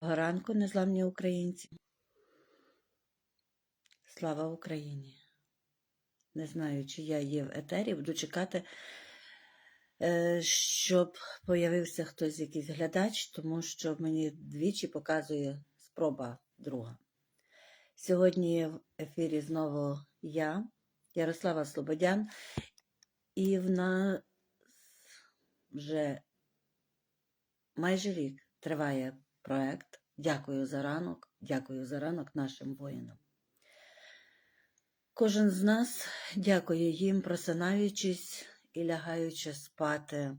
ранку, незламні українці. Слава Україні! Не знаю, чи я є в етері, буду чекати, е, щоб появився хтось якийсь глядач, тому що мені двічі показує спроба друга. Сьогодні в ефірі знову я, Ярослава Слободян, і в нас вже майже рік триває проект. Дякую за ранок, дякую за ранок нашим воїнам. Кожен з нас дякує їм, просинаючись і лягаючи спати,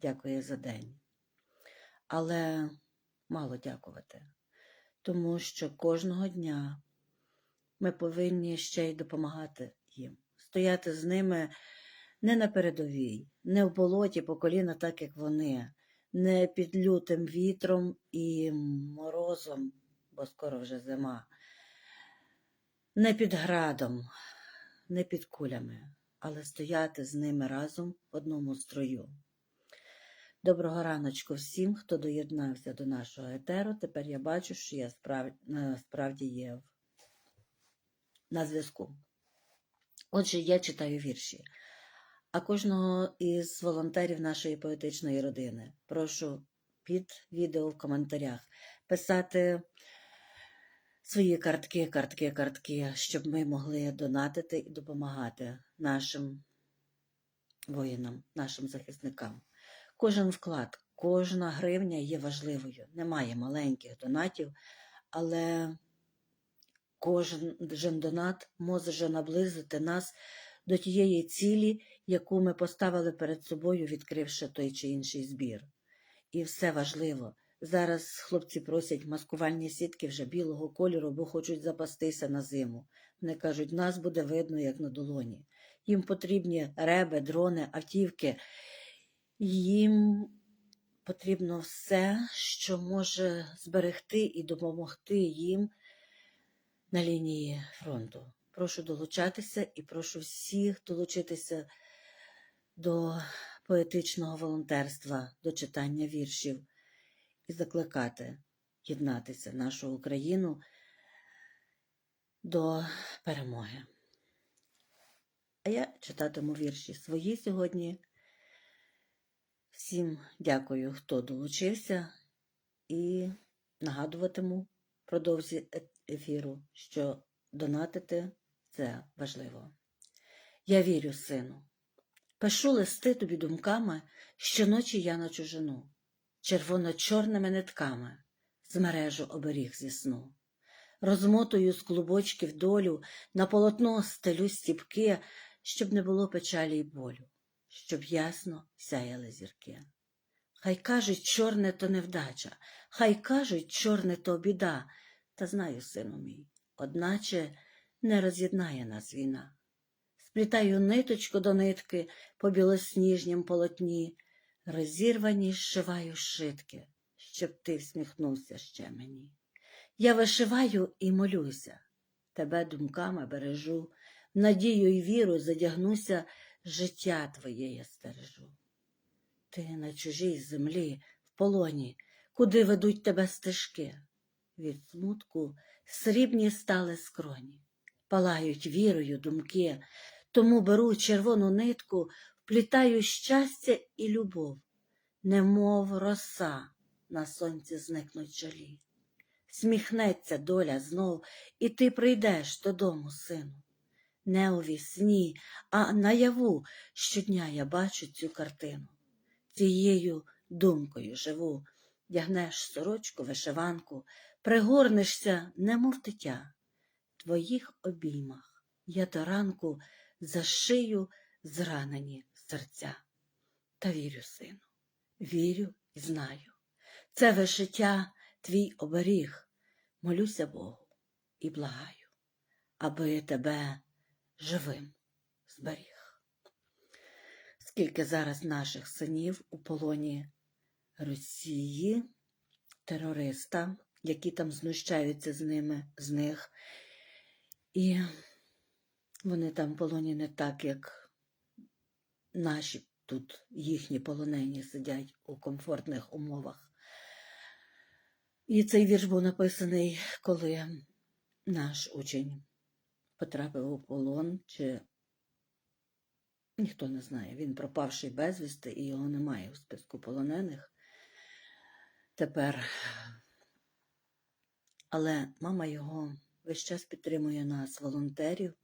дякує за день. Але мало дякувати, тому що кожного дня ми повинні ще й допомагати їм, стояти з ними не на передовій, не в болоті по коліна, так як вони, не під лютим вітром і морозом, бо скоро вже зима, не під градом, не під кулями, але стояти з ними разом в одному строю. Доброго раночку всім, хто доєднався до нашого етеру. Тепер я бачу, що я справ... справді є на зв'язку. Отже, я читаю вірші. А кожного із волонтерів нашої поетичної родини прошу під відео в коментарях писати свої картки, картки, картки, щоб ми могли донатити і допомагати нашим воїнам, нашим захисникам. Кожен вклад, кожна гривня є важливою. Немає маленьких донатів, але кожен донат може наблизити нас до тієї цілі, яку ми поставили перед собою, відкривши той чи інший збір. І все важливо. Зараз хлопці просять маскувальні сітки вже білого кольору, бо хочуть запастися на зиму. Вони кажуть, нас буде видно, як на долоні. Їм потрібні реби, дрони, автівки. Їм потрібно все, що може зберегти і допомогти їм на лінії фронту. Прошу долучатися і прошу всіх долучитися до поетичного волонтерства, до читання віршів і закликати єднатися нашу Україну до перемоги. А я читатиму вірші свої сьогодні. Всім дякую, хто долучився, і нагадуватиму продовзі ефіру, що донатити це важливо. Я вірю, сину. Пишу листи тобі думками, щоночі я на чужину, червоно-чорними нитками змережу оберіг зі сну. Розмотую з клубочків долю, на полотно стелю стіпки, щоб не було печалі й болю, щоб ясно сяяли зірки. Хай кажуть, чорне то невдача, хай кажуть, чорне то біда, та знаю, сину мій, одначе не роз'єднає нас війна. Сплітаю ниточку до нитки по білосніжнім полотні, розірвані зшиваю шитки, щоб ти всміхнувся ще мені. Я вишиваю і молюся, тебе думками бережу, надію й віру задягнуся, життя твоє я стережу. Ти на чужій землі, в полоні, куди ведуть тебе стежки. Від смутку срібні стали скроні, палають вірою думки, тому беру червону нитку, вплітаю щастя і любов, немов роса на сонці зникнуть жалі. Сміхнеться доля знов, і ти прийдеш додому, сину. Не у вісні, а наяву щодня я бачу цю картину. Цією думкою живу, дягнеш сорочку, вишиванку, пригорнешся, немов дитя. Твоїх обіймах я до ранку зашию зранені серця. Та вірю, сину, вірю і знаю. Це вишиття твій оберіг. Молюся Богу і благаю, аби тебе живим зберіг. Скільки зараз наших синів у полоні Росії, терориста, які там знущаються з ними, з них, і вони там полоні не так, як наші тут їхні полонені сидять у комфортних умовах. І цей вірш був написаний, коли наш учень потрапив у полон, чи ніхто не знає. Він пропавший безвісти і його немає у списку полонених. Тепер. Але мама його весь час підтримує нас, волонтерів,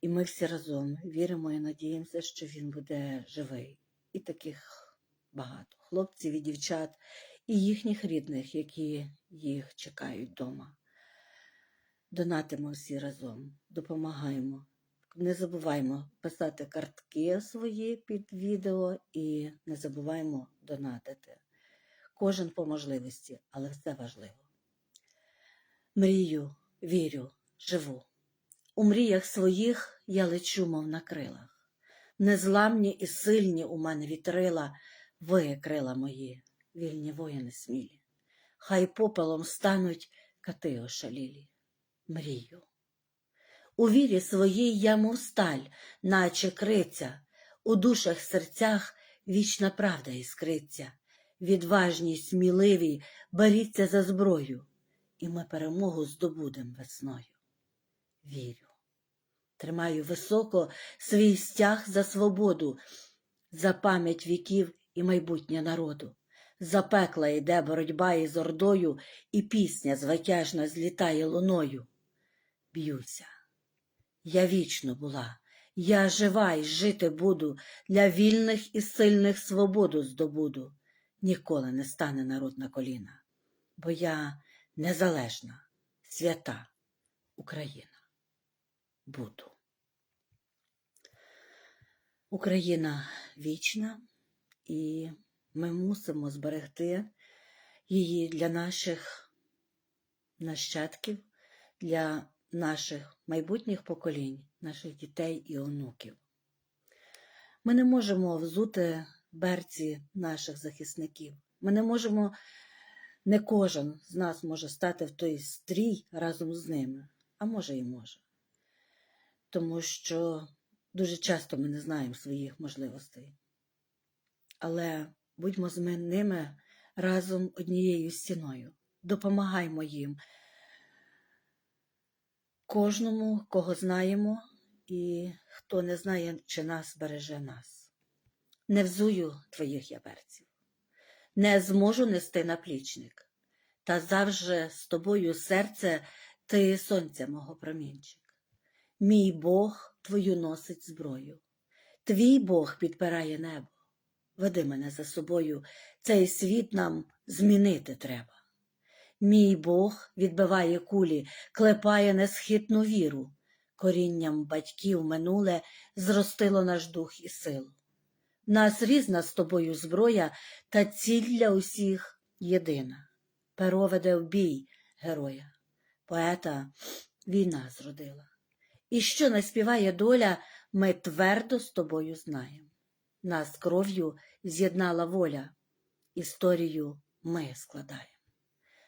і ми всі разом віримо і надіємося, що він буде живий. І таких багато хлопців і дівчат, і їхніх рідних, які їх чекають вдома. Донатимо всі разом, допомагаємо. Не забуваємо писати картки свої під відео і не забуваємо донатити. Кожен по можливості, але все важливо. Мрію, вірю, живу. У мріях своїх я лечу, мов на крилах. Незламні і сильні у мене вітрила, ви крила мої, вільні воїни смілі. Хай попелом стануть кати ошалілі. Мрію. У вірі своїй я, мов сталь, наче криця, у душах серцях вічна правда іскриться. Відважні, сміливі, боріться за зброю, і ми перемогу здобудем весною. Вірю. Тримаю високо свій стяг за свободу, за пам'ять віків і майбутнє народу. За пекла йде боротьба із ордою, і пісня звитяжна злітає луною. Б'юся. Я вічно була, я жива і жити буду, для вільних і сильних свободу здобуду. Ніколи не стане народ на коліна, бо я незалежна, свята Україна. Буду. Україна вічна, і ми мусимо зберегти її для наших нащадків, для наших майбутніх поколінь, наших дітей і онуків. Ми не можемо взути берці наших захисників. Ми не можемо, не кожен з нас може стати в той стрій разом з ними, а може і може. Тому що дуже часто ми не знаємо своїх можливостей. Але будьмо з ними разом однією стіною, допомагаймо їм кожному, кого знаємо, і хто не знає, чи нас береже нас. Не взую твоїх яберців, не зможу нести наплічник, та завжди з тобою серце ти сонця мого промінчик. Мій Бог твою носить зброю, твій Бог підпирає небо. Веди мене за собою, цей світ нам змінити треба. Мій Бог відбиває кулі, клепає несхитну віру. Корінням батьків минуле зростило наш дух і силу. Нас різна з тобою зброя, та ціль для усіх єдина. Перо веде в бій героя, поета війна зродила. І що не співає доля, ми твердо з тобою знаємо. Нас кров'ю з'єднала воля, історію ми складаємо.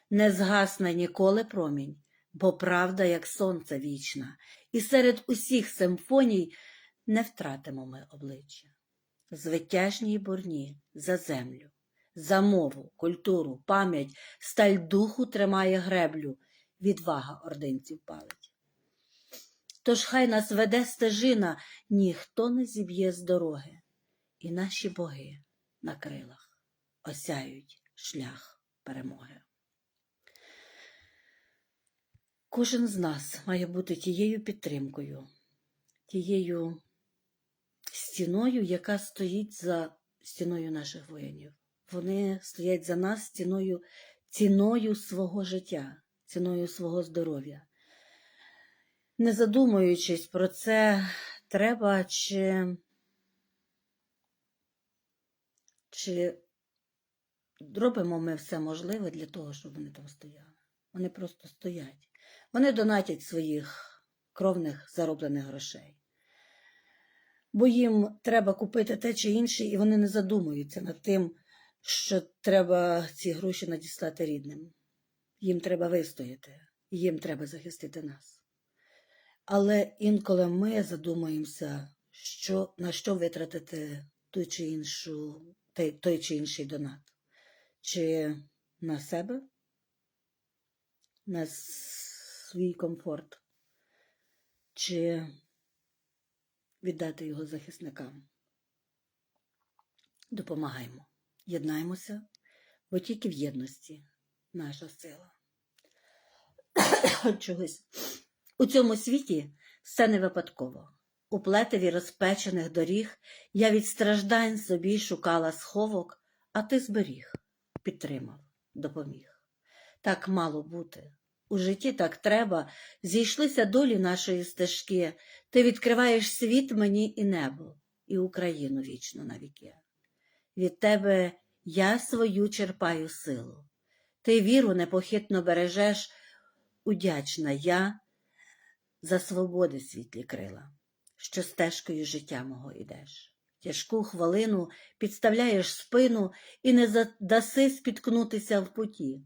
Не згасне ніколи промінь, бо правда, як сонце вічна, і серед усіх симфоній не втратимо ми обличчя. Звитяжній бурні за землю, за мову, культуру, пам'ять, сталь духу тримає греблю, відвага ординців палить. Тож хай нас веде стежина, ніхто не зіб'є з дороги, і наші боги на крилах осяють шлях перемоги. Кожен з нас має бути тією підтримкою, тією стіною, яка стоїть за стіною наших воїнів. Вони стоять за нас стіною, ціною свого життя, ціною свого здоров'я. Не задумуючись про це, треба чи, чи робимо ми все можливе для того, щоб вони там стояли. Вони просто стоять. Вони донатять своїх кровних зароблених грошей. Бо їм треба купити те чи інше, і вони не задумуються над тим, що треба ці гроші надіслати рідним. Їм треба вистояти, їм треба захистити нас. Але інколи ми задумуємося, що, на що витратити той чи, іншу, той, той чи інший донат. Чи на себе, на свій комфорт, чи віддати його захисникам. Допомагаємо, єднаємося, бо тільки в єдності наша сила. Чогось у цьому світі все не випадково. У плетеві розпечених доріг я від страждань собі шукала сховок, а ти зберіг, підтримав, допоміг. Так мало бути. У житті так треба, зійшлися долі нашої стежки. Ти відкриваєш світ мені і небо, і Україну вічно навіки. Від тебе я свою черпаю силу. Ти віру непохитно бережеш, удячна я за свободи світлі крила, що стежкою життя мого ідеш. Тяжку хвилину підставляєш спину і не задаси спіткнутися в путі.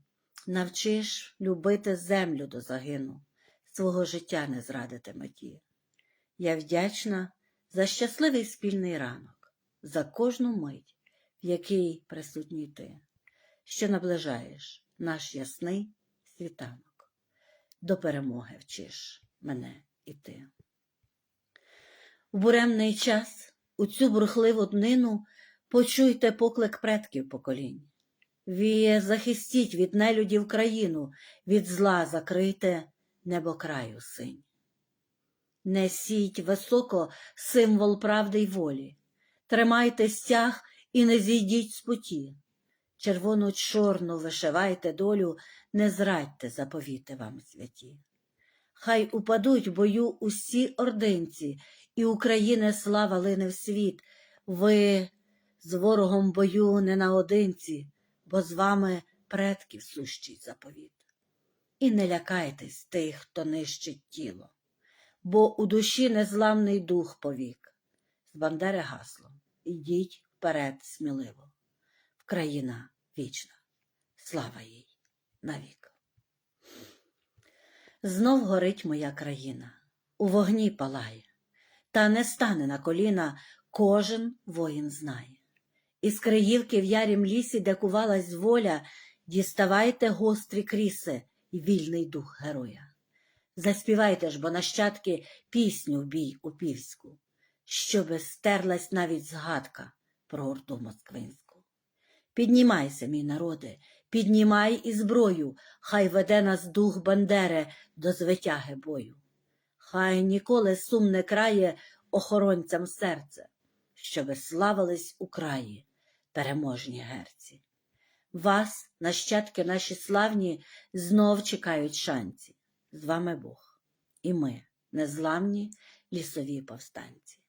Навчиш любити землю до загину, свого життя не зрадити меті. Я вдячна за щасливий спільний ранок, за кожну мить, в якій присутній ти, що наближаєш наш ясний світанок. До перемоги вчиш мене і ти. В буремний час, у цю бурхливу днину, почуйте поклик предків поколінь. Віє захистіть від нелюдів країну, від зла закрийте небокраю синь. Несіть високо символ правди й волі, тримайте стяг і не зійдіть з путі. Червону чорну вишивайте долю, не зрадьте заповіти вам святі. Хай упадуть в бою усі ординці, і України слава лине в світ. Ви з ворогом бою не наодинці, бо з вами предків сущий заповіт. І не лякайтесь тих, хто нищить тіло, бо у душі незламний дух повік. З бандери гасло Ідіть вперед сміливо. Вкраїна вічна, слава їй навік. Знов горить моя країна, у вогні палає, та не стане на коліна, кожен воїн знає. Із Криївки в ярім лісі, де кувалась воля, діставайте гострі кріси і вільний дух героя. Заспівайте ж, бо нащадки пісню в бій у півську, щоби стерлась навіть згадка про орду москвинську. Піднімайся, мій народе, піднімай і зброю, хай веде нас дух Бандери до звитяги бою. Хай ніколи сум не крає охоронцям серце, щоби славились у краї переможні герці. Вас, нащадки наші славні, знов чекають шанці. З вами Бог, і ми, незламні лісові повстанці.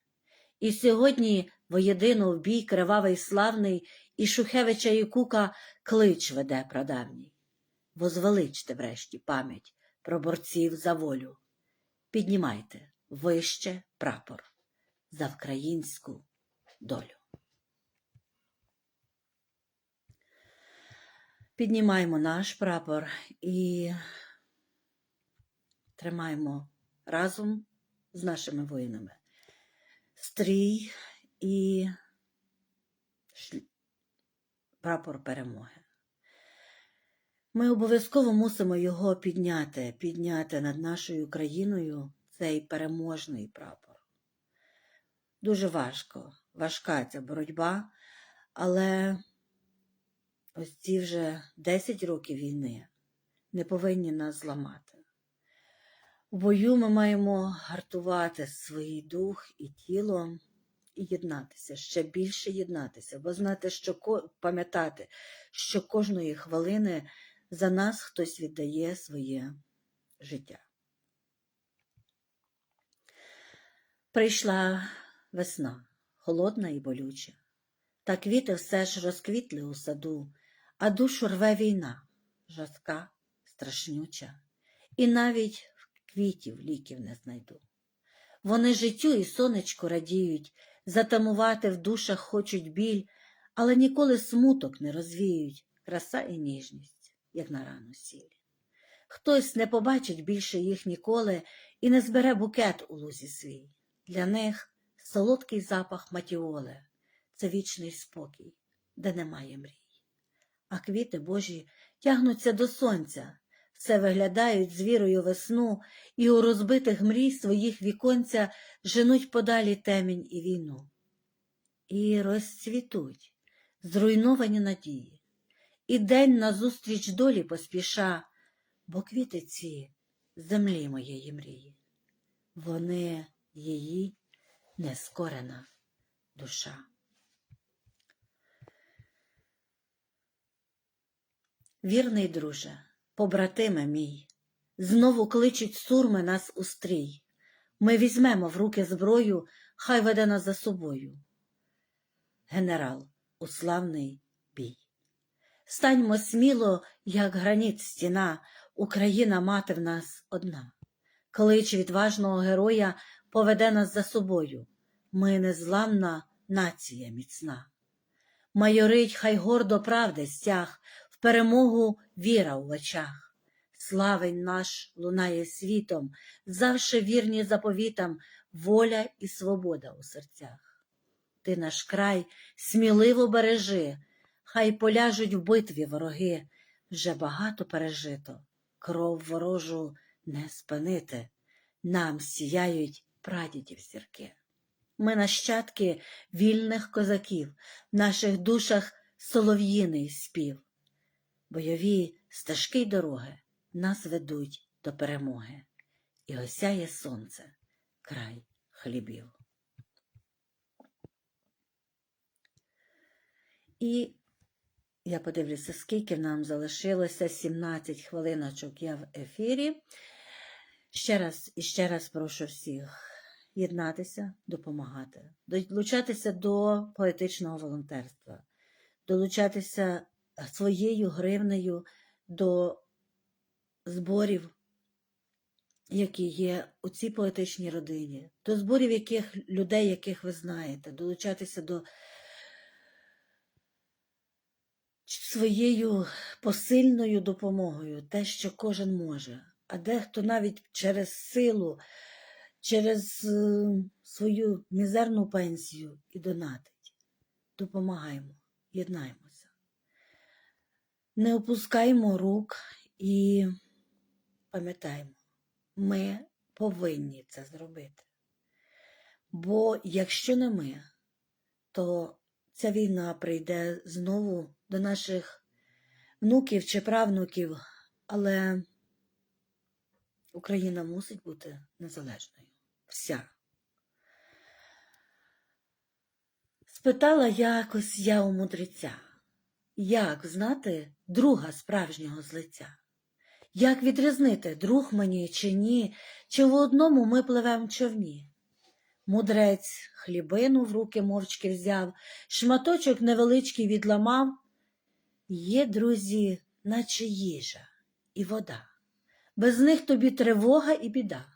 І сьогодні воєдино в бій кривавий славний і Шухевича і Кука клич веде прадавній. Возвеличте врешті пам'ять про борців за волю. Піднімайте вище прапор за вкраїнську долю. Піднімаємо наш прапор і тримаємо разом з нашими воїнами стрій і прапор перемоги. Ми обов'язково мусимо його підняти, підняти над нашою країною цей переможний прапор. Дуже важко, важка ця боротьба, але ось ці вже 10 років війни не повинні нас зламати. У бою ми маємо гартувати свій дух і тіло і єднатися, ще більше єднатися, бо знати, що пам'ятати, що кожної хвилини за нас хтось віддає своє життя. Прийшла весна, холодна і болюча, та квіти все ж розквітли у саду, а душу рве війна, жорстка, страшнюча, і навіть в квітів ліків не знайду. Вони життю і сонечку радіють, затамувати в душах хочуть біль, але ніколи смуток не розвіють, краса і ніжність, як на рану сіль. Хтось не побачить більше їх ніколи і не збере букет у лузі свій. Для них солодкий запах матіоли це вічний спокій, де немає мрій. А квіти Божі тягнуться до сонця, все виглядають з вірою весну, і у розбитих мрій своїх віконця женуть подалі темінь і війну. І розцвітуть зруйновані надії, і день назустріч долі поспіша, бо квіти ці землі моєї мрії, вони її нескорена душа. Вірний друже, побратиме мій, знову кличуть сурми нас у стрій. Ми візьмемо в руки зброю, хай веде нас за собою. Генерал, у славний бій. Станьмо сміло, як граніт стіна, Україна мати в нас одна. Клич відважного героя поведе нас за собою. Ми незламна нація міцна. Майорить, хай гордо правди стяг, перемогу віра в очах. Славень наш лунає світом, завше вірні заповітам, воля і свобода у серцях. Ти наш край сміливо бережи, хай поляжуть в битві вороги, вже багато пережито, кров ворожу не спинити, нам сіяють прадідів зірки. Ми нащадки вільних козаків, в наших душах солов'їний спів. Бойові стежки й дороги нас ведуть до перемоги, і осяє сонце край хлібів. І я подивлюся, скільки нам залишилося 17 хвилиночок я в ефірі. Ще раз і ще раз прошу всіх єднатися, допомагати, долучатися до поетичного волонтерства, долучатися своєю гривнею до зборів, які є у цій поетичній родині, до зборів яких людей, яких ви знаєте, долучатися до своєю посильною допомогою, те, що кожен може, а дехто навіть через силу, через е, свою мізерну пенсію і донатить. Допомагаємо, єднаємося. Не опускаємо рук і пам'ятаємо, ми повинні це зробити. Бо якщо не ми, то ця війна прийде знову до наших внуків чи правнуків, але Україна мусить бути незалежною. Вся. Спитала якось я у мудреця, як знати друга справжнього з лиця? Як відрізнити, друг мені чи ні, чи в одному ми пливем човні? Мудрець хлібину в руки мовчки взяв, шматочок невеличкий відламав. Є, друзі, наче їжа і вода. Без них тобі тривога і біда,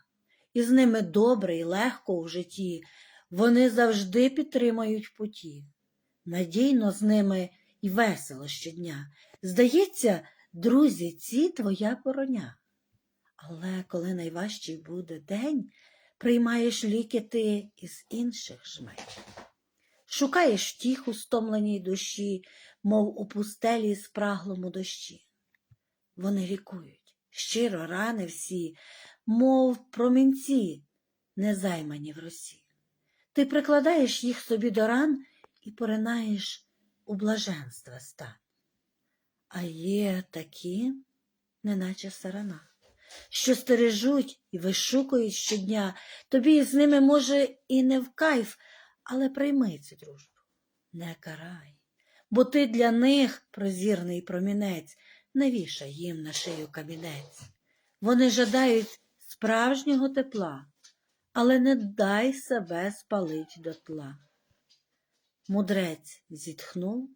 і з ними добре і легко у житті, вони завжди підтримають путі. Надійно з ними і весело щодня. Здається, друзі, ці твоя бороня. Але коли найважчий буде день, приймаєш ліки ти із інших жмень. Шукаєш втіху стомленій душі, мов у пустелі спраглому дощі. Вони лікують, щиро рани всі, мов промінці, незаймані в росі. Ти прикладаєш їх собі до ран і поринаєш у блаженства стан. А є такі, неначе сарана, що стережуть і вишукують щодня, тобі з ними, може, і не в кайф, але прийми цю дружбу, не карай, бо ти для них, прозірний промінець, не вішай їм на шию камінець. Вони жадають справжнього тепла, але не дай себе спалить дотла. Мудрець зітхнув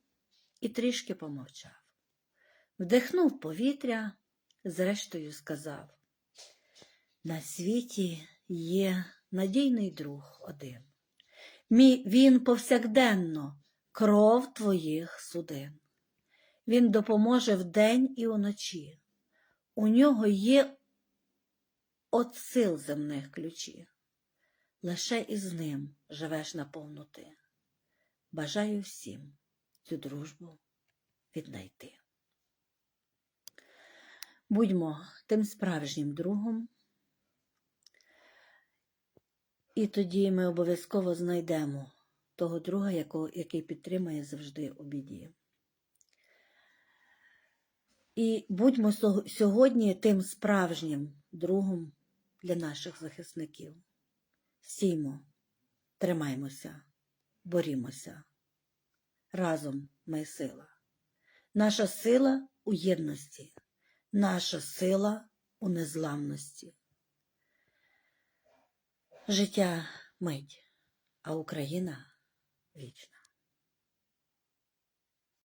і трішки помовчав. Вдихнув повітря, зрештою сказав На світі є надійний друг один. Мій він повсякденно кров твоїх судин. Він допоможе вдень і уночі. У нього є от сил земних ключі. Лише із ним живеш на повноти. Бажаю всім цю дружбу віднайти. Будьмо тим справжнім другом, і тоді ми обов'язково знайдемо того друга, який підтримає завжди у біді. І будьмо сьогодні тим справжнім другом для наших захисників. Стіймо, тримаймося, борімося. Разом ми сила. Наша сила у єдності, наша сила у незламності. Життя мить, а Україна вічна.